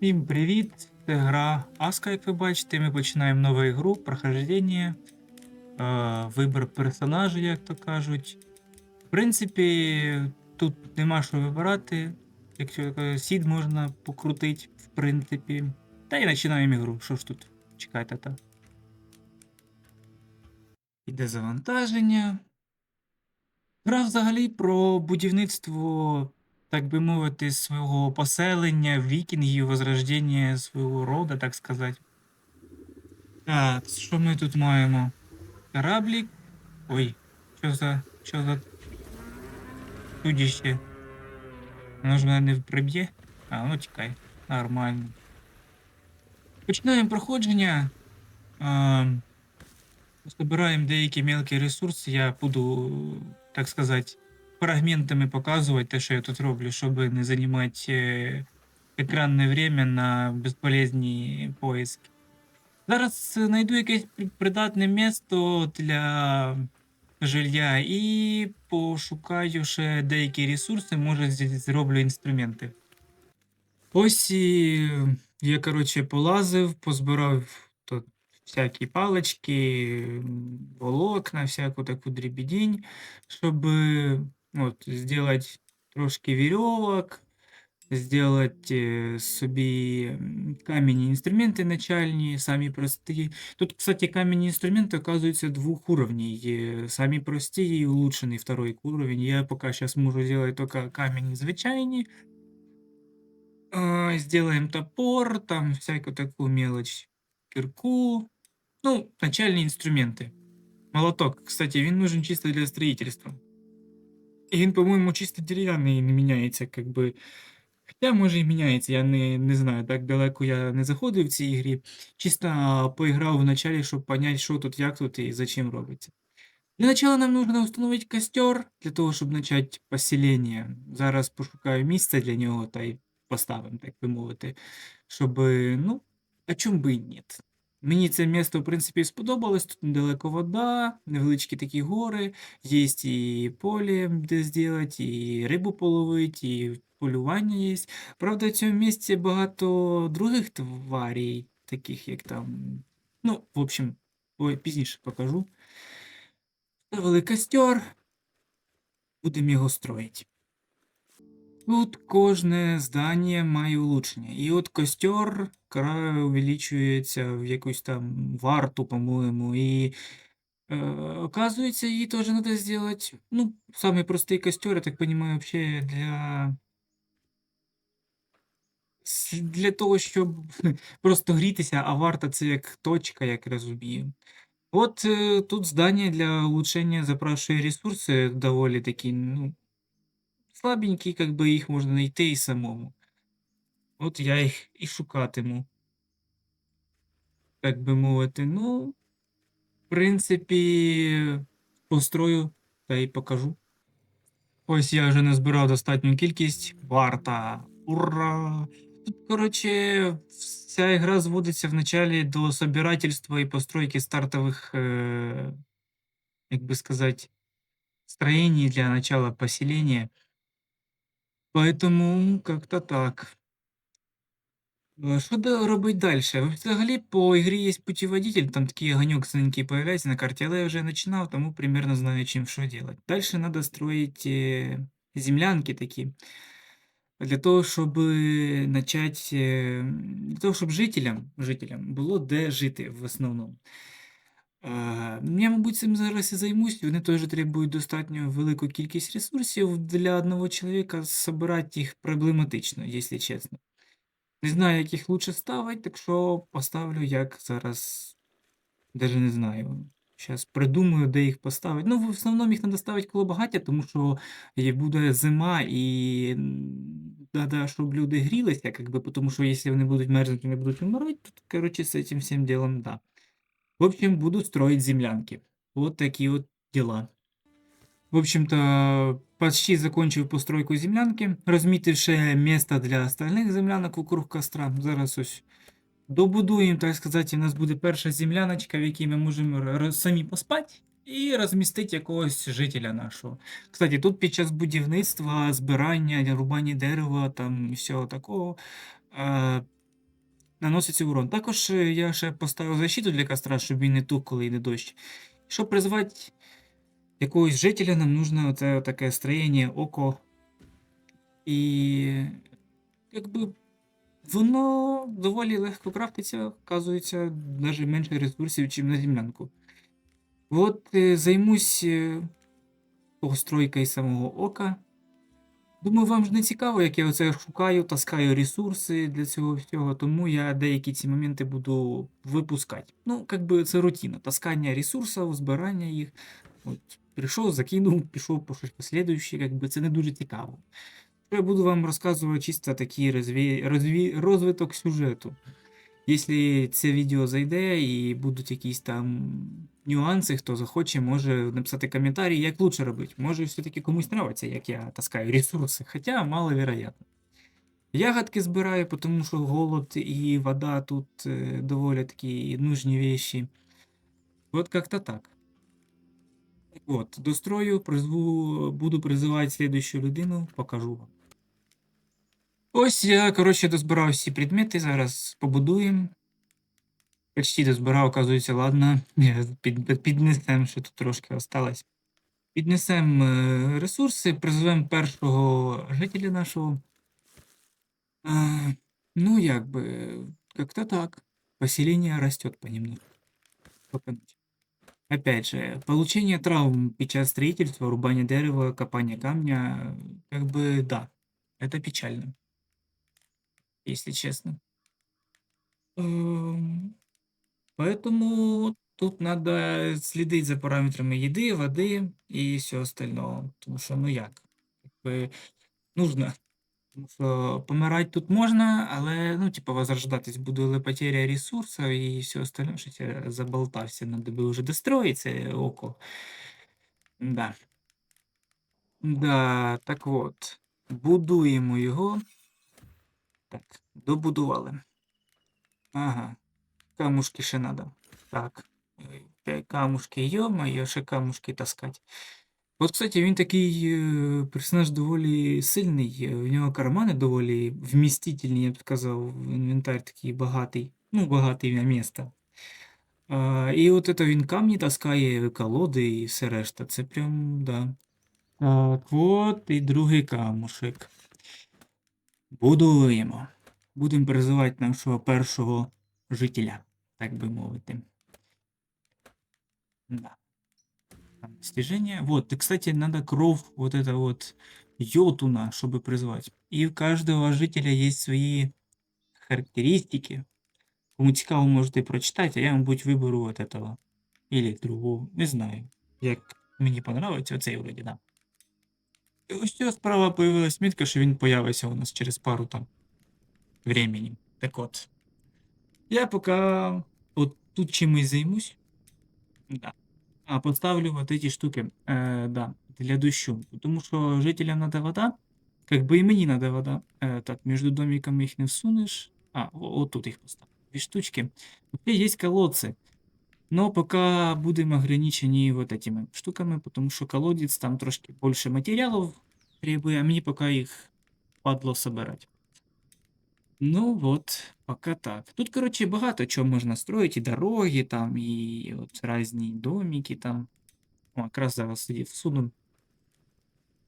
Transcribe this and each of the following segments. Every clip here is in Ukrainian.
Всім привіт! Це гра Аска, як ви бачите. Ми починаємо нову гру, прохождення, е, вибір персонажа, як то кажуть. В принципі, тут нема що вибирати. Якщо е, сід можна покрутити, в принципі. Та і починаємо ігру. Що ж тут? Чекайте та. Іде завантаження. Гра взагалі про будівництво так би мовити, свого поселення, вікінгів, возрождення свого рода, так сказати. Так, що ми тут маємо? Кораблік. Ой, що за. що за. Чудіще. Воно ж мене не приб'є? А, ну тікай. Нормально. Починаємо проходження. Збираємо деякі мелкі ресурси. Я буду, так сказати, фрагментами показувати те, що я тут роблю, щоб не займати екранне время на безполезні поиски. Зараз знайду якесь придатне місто для жилья і пошукаю ще деякі ресурси, може зроблю інструменти. Ось і я, коротше, полазив, позбирав тут всякі палички, волокна, всяку таку дрібідінь, щоб от, зробити трошки вірьовок, зробити собі м, кам'яні інструменти начальні, самі прості. Тут, кстати, кам'яні інструменти, оказуються двох уровней. Є Самі прості і улучшений второй уровень. Я поки зараз можу зробити тільки кам'яні звичайні. А, Сделаем топор, там всякую такую мелочь, кирку. Ну, начальные инструменты. Молоток, кстати, він нужен чисто для строительства. І він, по-моєму, чисто дерев'яний не міняється, как би. Хоча, може, і міняється, я не, не знаю, так далеко я не заходив в цій ігрі. Чисто поіграв в началі, щоб понять, що тут, як тут і зачем робиться. Для начала нам нужно установить костер, для того, щоб почати поселення. Зараз пошукаю місце для нього та й поставимо, так би мовити. Щоб, ну, а чому би і ні? Мені це місто, в принципі, сподобалось. Тут недалеко вода, невеличкі такі гори, є і поле, де зробити, і рибу половити, і полювання є. Правда, в цьому місці багато других тварей, таких як там. Ну, в общем, пізніше покажу. Ставили костер, будемо його строїти. Тут кожне здання має улучшення. І от костер край увеличується в якусь там варту, по-моєму. І е, оказується, її теж треба зробити. Ну, самий простий костер, я так розумію, взагалі для. Для того, щоб просто грітися, а варта це як точка, як розумію. От е, тут здання для улучшення запрашує ресурси доволі такі, ну, слабенькі, как би їх можна знайти і самому. От я їх і шукатиму. Так би мовити, ну, в принципі, построю та й покажу. Ось я вже назбирав достатню кількість. Варта. Ура! Тут, коротше, вся гра зводиться вначалі до собирательства і постройки стартових, е, як би сказати, строений для начала поселения. Поэтому как-то так. Е, Що да- робить далі? Взагалі по ігрі є путіводитель, там такий огоньок синенький появляється на карті, але я вже починав, тому примерно знаю, чим що делать. Далі треба строїти землянки такі. Для того, щоб начать, е, для того, щоб жителям, жителям було де жити в основному. Е, Я, мабуть, цим зараз і займусь. Вони теж требують достатньо велику кількість ресурсів для одного чоловіка. Собирати їх проблематично, якщо чесно. Не знаю, як їх лучше ставити, так що поставлю як зараз. Даже не знаю. Зараз придумаю, де їх поставити. Ну, в основному їх треба ставити коло багаття, тому що буде зима і треба, щоб люди грілися, как би, тому що якщо вони будуть мерзнути, не будуть вмирати, то, коротше, з цим всім ділом, да. В общем, буду строить землянки. Вот такие вот дела. В общем-то, почти закончив постройку землянки, розмітивши місце для остальних землянок вокруг костра. Зараз ось добудуємо, так сказати, у нас буде перша земляночка, в якій ми можемо самі поспати і розмістити якогось жителя нашого. Кстати, тут під час будівництва, збирання, рубання дерева, там всього такого. Наноситься урон. Також е, я ще поставив защиту для костра, щоб він не тук, коли йде дощ. Щоб призвати якогось жителя, нам нужно оце таке строєння, око. І якби воно доволі легко крафтиться, вказується, навіть менше ресурсів, ніж на землянку. От е, займусь е, постройкою самого ока. Думаю, вам ж не цікаво, як я оце шукаю, таскаю ресурси для цього всього, тому я деякі ці моменти буду випускати. Ну, як би це рутина. Таскання ресурсів, збирання їх. От, прийшов, закинув, пішов по щось послідуюче, якби це не дуже цікаво. Я буду вам розказувати чисто такий розві... Розві... розвиток сюжету. Якщо це відео зайде і будуть якісь там нюанси, хто захоче, може написати коментарі, як лучше робити. Може, все-таки комусь нравиться, як я таскаю ресурси, хоча маловероятно. Ягодки збираю, тому що голод і вода тут е, доволі такі нужні вещи. От как-то так. От, дострою, призву, буду призивати слідущу людину, покажу вам. Ось я, коротше, дозбирав всі предмети, зараз побудуємо. Почти дозбирав, оказується, ладно. Я під, піднесемо, що тут трошки осталось. Піднесемо е, ресурси, призвемо першого жителя нашого. А, ну, як би, как-то так. Поселение растет понемногу. Попадуть. Опять же, получение травм під час строительства, рубания дерева, копания камня, как бы да, это печально, если честно. Эм, Поэтому тут надо следить за параметрами еды, воды и все остальное. Потому что, ну як, якби нужно. Тому що помирати тут можна, але, ну, типу, возрождатись буде, але потеря ресурсів і все остальне, що я заболтався, надо би вже достроїти це око. Да. Да, так от. Будуємо його. Так, добудували. Ага. Камушки ще надо. Так. Камушки, йо-моє, ще камушки таскати. От, кстати, він такий е, персонаж доволі сильний. е, В нього кармани доволі вмістительні, я б сказав. Інвентар такий багатий. Ну, багатий на місто. А, і от це він камні таскає, колоди і все решта. Це прям, да. Так, от і другий камушек. Будуємо. Будемо призивати нашого першого жителя, так би мовити. Да. Там достижения. Вот, и, кстати, надо кровь вот это вот йотуна, чтобы призвать. И у каждого жителя есть свои характеристики. Кому цікаво, можете прочитати, а я, мабуть, виберу от этого. Или другого. Не знаю. Як мені понравиться, оцей вроді, да. І ось цього справа появилась мітка, що він появиться у нас через пару там времени. Так от. Я поки от тут чимось займусь. Да. А, поставлю вот эти штуки, э, да, для дощу. Потому что жителям надо вода, как бы и мне надо вода. Э, так, между домиками их не всунешь. А, во- вот тут их поставлю. Две штучки. Вообще есть колодцы. Но пока будем ограничены вот этими штуками, потому что колодец там трошки больше материалов требует, а мне пока их падло собирать. Ну вот, пока так. Тут, короче, багато чого можна строїти, і дороги там, і от різні домики там. О, якраз зараз сидів всуну.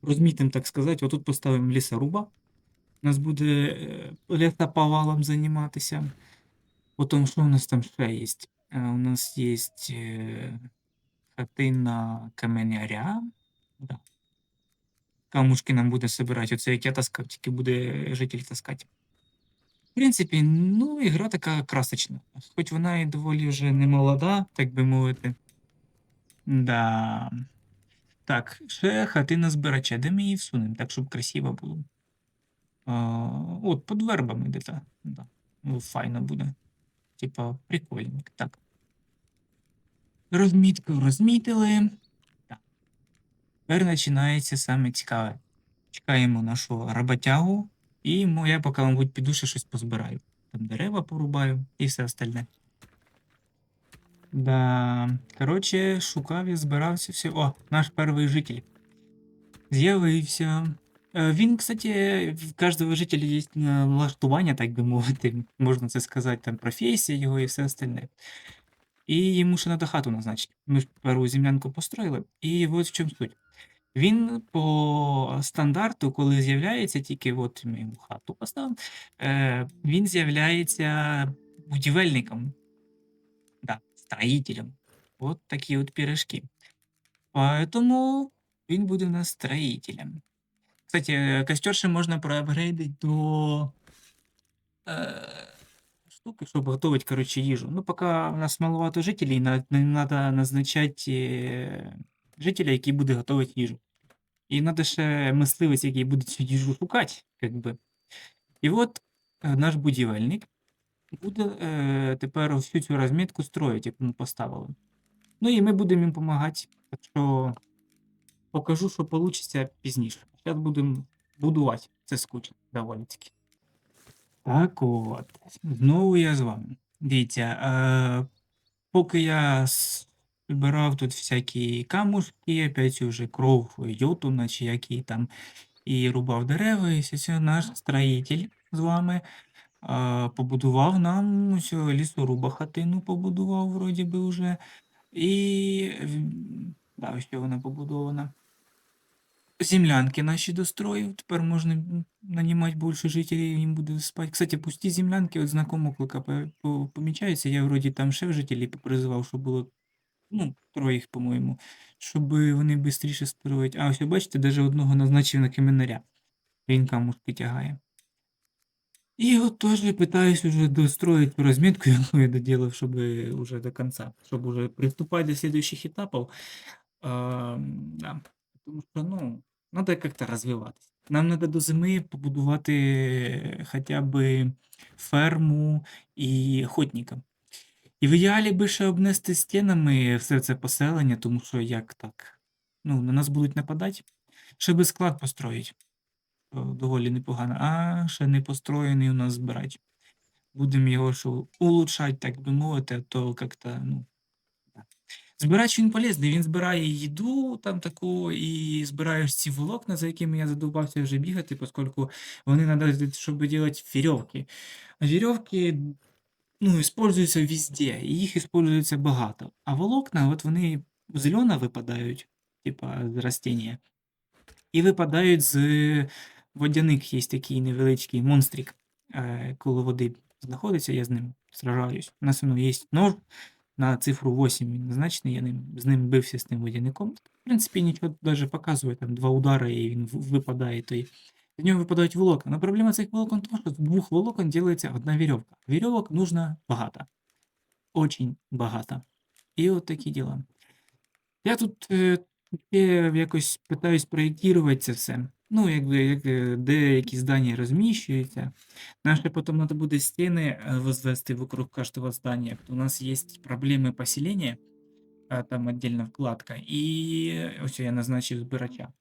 Розмітим, так сказати, отут поставимо лісоруба. У нас буде е, лісоповалом займатися. Потім, що у нас там ще є? Е, У нас є е, хатина каменяря. Да. Камушки нам буде собирати. Оце як я таскав, тільки буде житель таскати. В принципі, ну, ігра така красочна. Хоч вона і доволі вже не молода, так би мовити. Да. Так, ще хатина збирача. Де ми її всунемо, так, щоб красиво було. А, от, під вербами де-то. Да. Ну, файно буде. Типа, прикольник. Так. Розмітку розмітили. Так. Тепер починається саме цікаве. Чекаємо нашого роботягу. І я поки, мабуть, піду ще щось позбираю. Там дерева порубаю і все остальне. Да. Коротше, шукав і збирався все. О, наш перший житель. З'явився. Е, він, кстати, в кожного жителя є налаштування, так би мовити, можна це сказати, там професія його і все остальне. І йому ще треба хату назначити. Ми ж першу землянку построїли, і от в чому суть. Він по стандарту, коли з'являється, тільки от ми хату поставимо, е, він з'являється будівельником. Да, строїтелем. От такі от пірожки. Поэтому він буде у нас строїтелем. Кстати, костер ще можна проапгрейдити до е, штуки, щоб готувати, коротше, їжу. Ну, поки у нас маловато жителей, треба назначати е, жителя, який буде готувати їжу. І треба ще мисливець, який буде цю їжу шукати, як би. І от е, наш будівельник буде е, тепер всю цю розмітку строїти, яку ми поставили. Ну і ми будемо їм допомагати. Так що покажу, що вийде пізніше. Зараз будемо будувати. Це скучно, доволі таки. Так от, знову я з вами. Дивіться, е, поки я збирав тут всякі камушки, опять уже кров йотуна, чи які там, і рубав дерева, і це наш строїтель з вами е, побудував нам ось лісоруба хатину побудував вроді би вже. І м, да, ось вона побудована. Землянки наші достроїв. Тепер можна м, нанімати більше жителів, їм буде спати. Кстати, пусті землянки, от знакомо клика по- по- помічаються. Я вроді там ще жителів попризивав, щоб було ну, троє їх, по-моєму, щоб вони швидше строїть. А ось бачите, навіть одного назначив на каменаря. Він камушки тягає. І от теж питаюсь уже достроить розмітку, яку я доділав, щоб уже до кінця, щоб уже приступати до слідуючих етапів. А, да. Тому що, ну, треба як-то розвиватися. Нам треба до зими побудувати хоча б ферму і охотника. І в ідеалі ще обнести стінами все це поселення, тому що як так? Ну, на нас будуть нападати, щоб склад построїти. О, доволі непогано. А ще не построєний у нас збирач. Будемо його що улучшати, так би мовити, то як-то, ну. Збирач він полезний, він збирає їду там таку, і збираєш ці волокна, за якими я задовбався вже бігати, оскільки вони треба, щоб робити вірьовки. А вірьовки, ну, используються везде, і їх использується багато. А волокна, от вони зелено випадають, типа з растіння. І випадають з водяних є такий невеличкий монстрик, е, коло води знаходиться, я з ним сражаюсь. У нас воно є нож на цифру 8, він назначений, я ним, з ним бився з тим водяником. В принципі, нічого навіть показує, там два удари, і він випадає. Той. З нього випадають волокна. Но проблема цих волокон в тому, що з двох волокон робиться одна вірьовка. Вірьовок нужно багато. Очень багато. І от такі діла. Я тут е, якось питаюсь проєктувати це все. Ну, якби як, е, де які здання розміщуються. Нам ще потім треба буде стіни е, возвести вокруг кожного здання. У нас є проблеми поселення, а там віддільна вкладка, і ось я назначив збирача.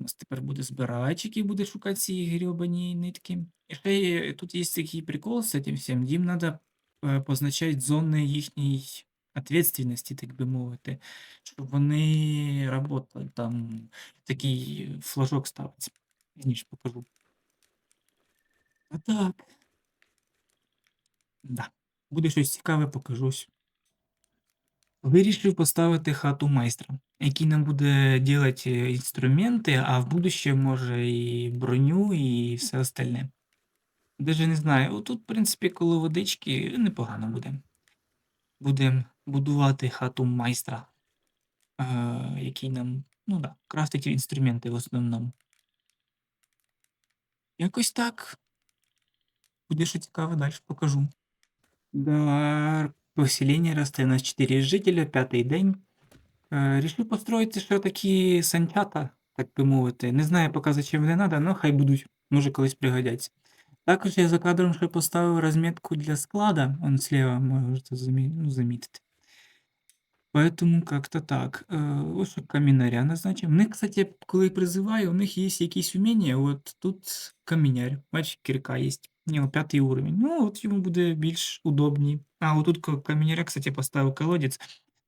У нас тепер буде збирач, який буде шукати ці гребані нитки. І ще є- тут є такий прикол з цим всім. Їм треба позначати зони їхньої відповідальності, так би мовити, щоб вони працювали. Там такий флажок ставиться. Ніж покажу. А так. Да. Буде щось цікаве, покажусь. Вирішив поставити хату майстра, який нам буде робити інструменти, а в будуще може і броню, і все остальне. Даже не знаю. Отут, в принципі, коло водички непогано буде. Будемо будувати хату майстра, е, який нам, ну да, крафтить інструменти в основному. Якось так. Буде що цікаве, далі покажу. Да, поселення росте, у нас 4 жителя, п'ятий день. Е, Рішив построїти ще такі санчата, так би мовити. Не знаю поки зачем вони треба, але хай будуть, може колись пригодяться. Також я за кадром ще поставив розмітку для склада, он слева можете ну, замітити. Поэтому как-то так. Э, Ось що камінаря назначив. У них, кстати, коли призиваю, у них є якісь вміння. От тут камінярь. Бачиш, кірка є. У нього п'ятий уровень. Ну, от йому буде більш удобній. А, отут ко- каміняря, кстати, поставив колодець.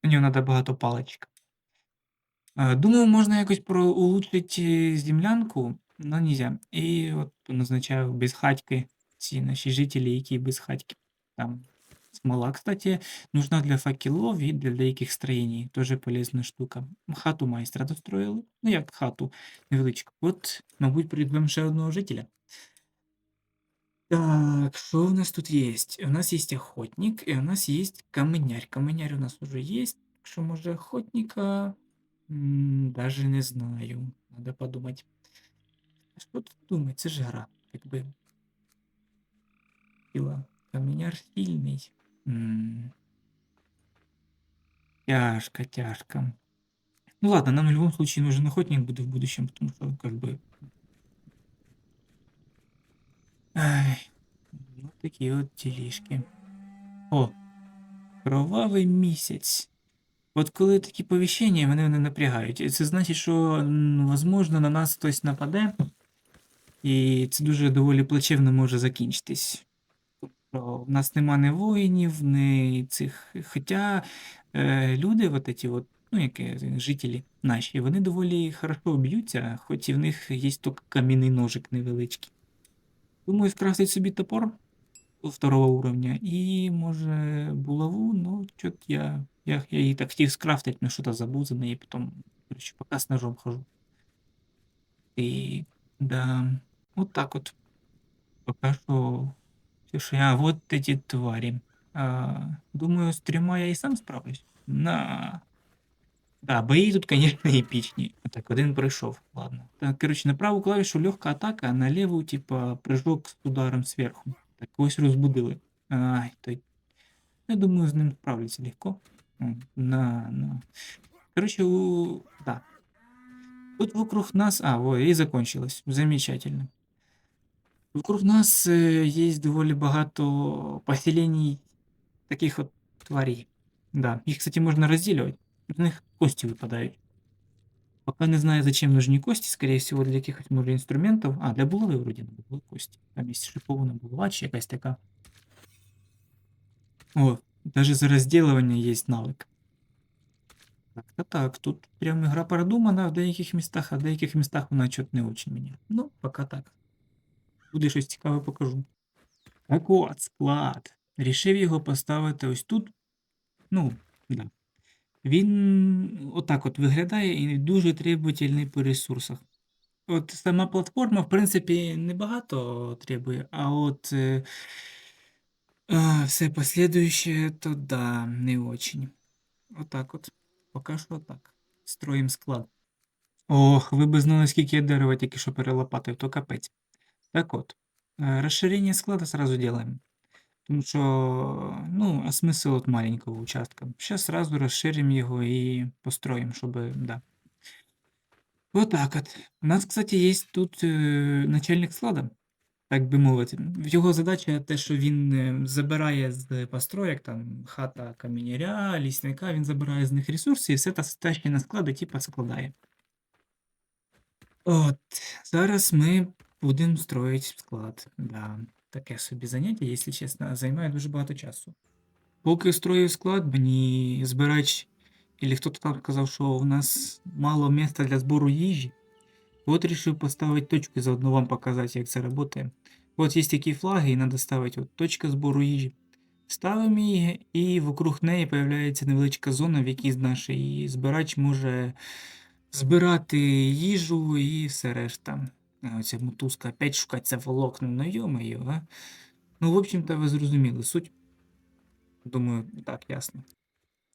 На нього треба багато паличок. Е, Думаю, можна якось про улучшити землянку. но нельзя. І от назначаю безхатьки ці наші жителі, які безхатьки. Там смола, кстати, нужна для факелов і для деяких строєнь. Тоже полезна штука. Хату майстра достроїли. Ну як хату невеличку. От, мабуть, придбемо ще одного жителя. Так, что у нас тут есть? У нас есть охотник, и у нас есть каменярь. Каменярь у нас уже есть, так что может охотника... м, Даже не знаю. Надо подумать. А Что тут думать? Це ж гра, как бы. Сила. Каменяр сильный. Тяжко, тяжко. Ну ладно, нам в любом случае нужен охотник будет в будущем, потому что как бы... Ай, вот такие вот делишки. О, кровавий місяць. От коли такі повіщення, мене вони напрягають. Це значить, що, возможно, на нас хтось нападе, і це дуже доволі плачевно може закінчитись. Тобто в нас нема ні воїнів, ні цих. Хоча е, люди, от ці от, ну, які жителі наші, вони доволі хорошо б'ються, хоч і в них є тільки кам'яний ножик невеличкий. Думаю, скрафтить собі топор второго уровня і, може, булаву, ну, чот я, я, я її так хотів скрафтить, но що-то забув за неї, потім, короче, пока з ножом хожу. І, да, вот так вот. Пока що все, що я, вот эти твари. А, думаю, с трьома я і сам справлюсь. На. Да, бої тут, конечно, епічні. Так, один пройшов, ладно. Так, короче, на праву клавішу легка атака, а на леву, типа, прыжок з ударом сверху. Так, ось розбудили. Ай, той. Я думаю, з ним справляться легко. М, На, на. Короче, у... да. Тут вокруг нас... А, вот, и закончилось. Замечательно. Вокруг нас е, є доволі багато поселений таких от тварей. Да. Їх, кстати, можна розділювати. З них кості випадають. Пока не знаю, зачем нужны кости, скорее всего, для каких-то, может, инструментов. А, для булави вроде надо було кості. Там є шипована булава чи якась така. О, даже за розділування є навик. Так, та так, тут прям игра продумана в деяких містах, а в деяких містах вона чот не очень мені. Ну, пока так. Буде щось цікаве покажу. Так от, склад. Рішив його поставити ось тут. Ну, да. Він отак от виглядає і дуже требовательний по ресурсах. От сама платформа, в принципі, небагато требує, а от е, а, все последующее, то да, не очень. Отак от. Поки що так. Строїм склад. Ох, ви б знали, скільки я дерева тільки що перелопатив, то капець. Так от, э, расширение склада сразу делаем. Потому что, ну, а смысл от маленького участка? Сейчас сразу расширим его и построим, чтобы, да. Вот так от. У нас, кстати, є тут е, начальник складу, так би мовити. Його задача те, що він е, забирає з построєк, там, хата каміняря, лісника, він забирає з них ресурси і все та стачне на склади, типа складає. От, зараз ми будемо строїти склад. Да. Таке собі заняття, якщо чесно, займає дуже багато часу. Поки строїв склад, мені збирач, або хто-то там сказав, що у нас мало місця для збору їжі. От рішив поставити точку і заодно вам показати, як це працює. От є такі флаги, і треба ставити от точка збору їжі. Ставимо її, і вокруг неї з'являється невеличка зона, в якій наш збирач може збирати їжу і все решта. Оця мотузка опять шукати волокна, ну йо-моє, а? Ну, в общем-то, ви зрозуміли суть. Думаю, так, ясно.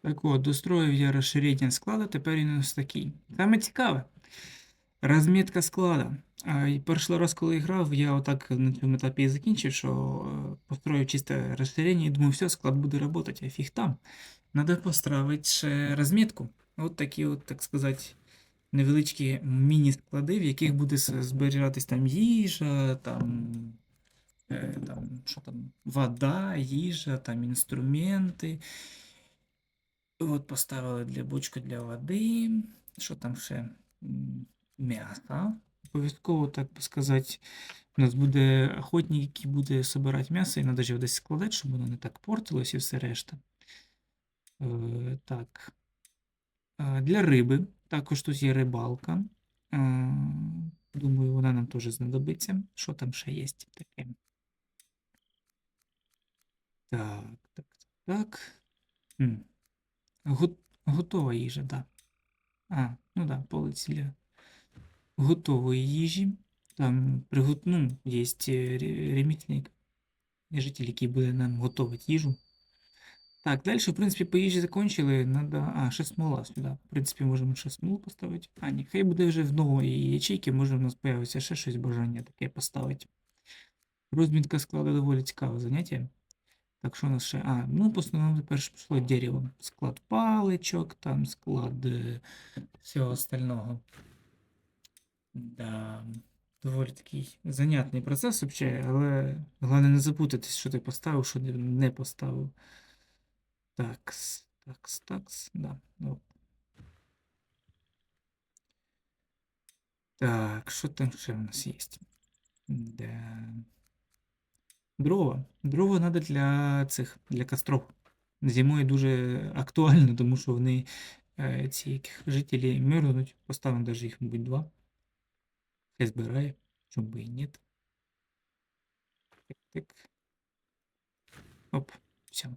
Так от, достроїв я розширення складу, тепер він нас такий. Саме цікаве. Розмітка склада. Перший раз, коли грав, я отак на цьому етапі і закінчив, що е, построїв чисте розширення і думаю, все, склад буде працювати, а фіг там. Надо поставити ще розмітку. От такі, от, так сказати, невеличкі міні-склади, в яких буде зберігатись там їжа, там, е, там, що там, вода, їжа, там інструменти. От поставили для бочку для води. Що там ще? М'ясо. Обов'язково, так би сказати, у нас буде охотник, який буде збирати м'ясо, і треба його десь складати, щоб воно не так портилось і все решта. Е, так. Е, Для риби також тут є рибалка. Е, Думаю, вона нам теж знадобиться. Що там ще є таке? Так, так, так. Хм. Го- Готова їжа, так. Да. А, ну да, полиці для готової їжі. Там пригот... ну, є ремісник, житель, який буде нам готувати їжу. Так, далі, в принципі, по їжі закончили. Надо... А, ще смола сюди. В принципі, можемо ще смолу поставити. А, ні, хай буде вже в нової ячейки, може в нас появиться ще щось бажання таке поставити. Розмітка складу доволі цікаве заняття. Так, що у нас ще? А, ну, в основному тепер пішло дерево. Склад паличок, там склад е, всього остального. Да. Доволі такий занятний процес взагалі, але головне не запутатись, що ти поставив, що не поставив. Такс, такс, такс, да. Ну. Так, що там ще в нас є? Да. Дрова. Дрова треба для цих, для костров. Зимою дуже актуально, тому що вони е, ці яких жителі мерзнуть. Поставимо навіть їх, мабуть, два. Хай збирає, чому би і ні. Так, так. Оп, все.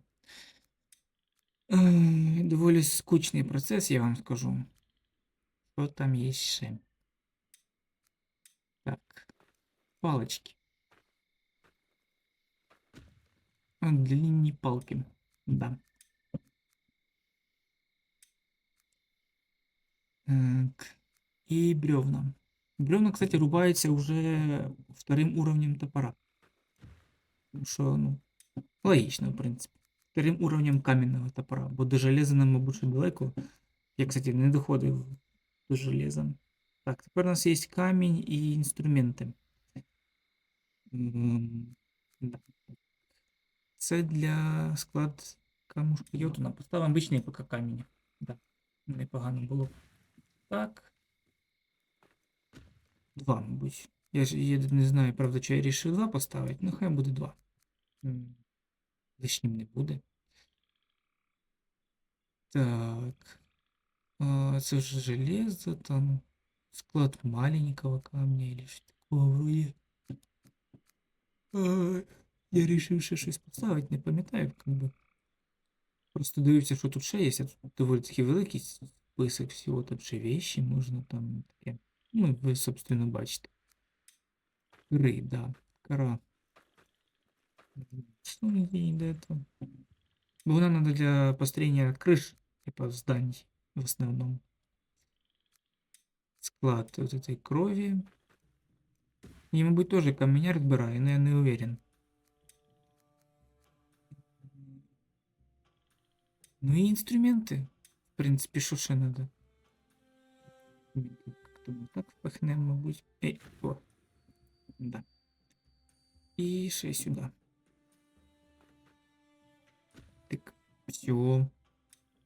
Е, Доволі скучний процес, я вам скажу. Що там є ще? Так. Палочки. А, Длинні палки. Да. Так. И бревна. Бревна, кстати, рубаются уже вторым уровнем топора. Тому що, ну, логічно, в принципі. Вторым уровнем каменного топора. Бо до железа нам, мабуть, далеко. Я, кстати, не доходив до железа. Так, тепер у нас є камінь і інструменти. Це для склад камушка йотуна. Поставимо обичний поки камінь. Да. Непогано було. Так. Два, мабуть. Я ж я не знаю, правда, чи я рішив два поставити, ну хай буде два. М, Лишнім не буде. Так. А, це вже железо, там склад маленького камня или що такого вроде. А, я рішив ще щось поставити, не пам'ятаю, как би. Просто дивився, що тут ще є, а тут доволі таки великий список всього, тут ще вещи можна там таке. Ну, ви, собственно, бачите. Кори, да. Кора. Что не до этого? Бо Вона надо для построения крыш, типа зданий в основном. Склад вот этой крови. И, мабуть, тоже каменяр відбирає, но я не уверен. Ну и инструменты. В принципе, що ще надо? Как-то ми так впихнемо, мабуть. Ей, о. Да. І ще сюди. Все. У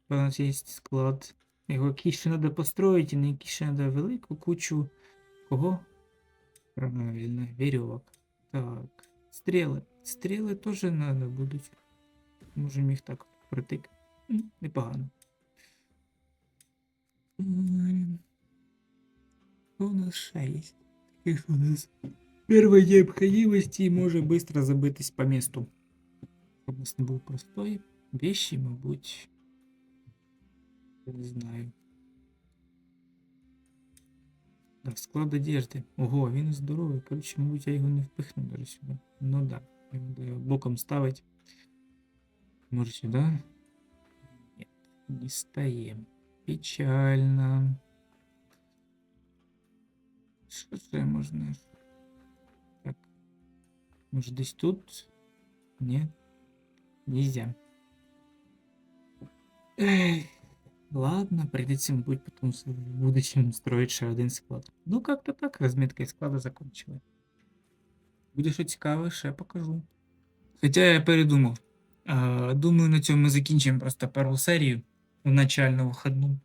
нас є склад. Його якийсь ще треба построїти, на який ще треба велику кучу. Кого? Правильно, веревок. Так. Стріли. Стріли теж треба будуть. Можемо їх так притик. Непогано. Що у нас ще є? Таке, що у нас первой необходимости може быстро забитись по месту. Щоб у нас не був простой. Вещи, мабуть. Я не знаю. Так, склад одежди. Ого, він здоровий. Коротше, мабуть, я його не впихну даже сюди. Ну да. Треба його боком ставить. Може сюди? Ні, не стає. Печально. Що це можна? Так. Може десь тут? Ні. Нельзя. Ладно, придется, мабуть, потом в будущем строить ще один склад. Ну, как-то так, розмітка склада закончили. Буде що цікаве, ще покажу. Хоча я передумав. А, думаю, на цьому ми закінчимо просто першу серію в начальну виходну.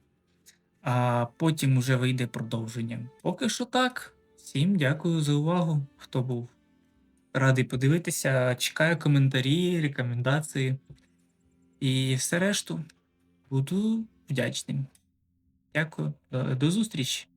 А потім уже вийде продовження. Поки що так. Всім дякую за увагу, хто був радий подивитися. Чекаю коментарі, рекомендації і все решту. Буду вдячним. Дякую. До, зустрічі!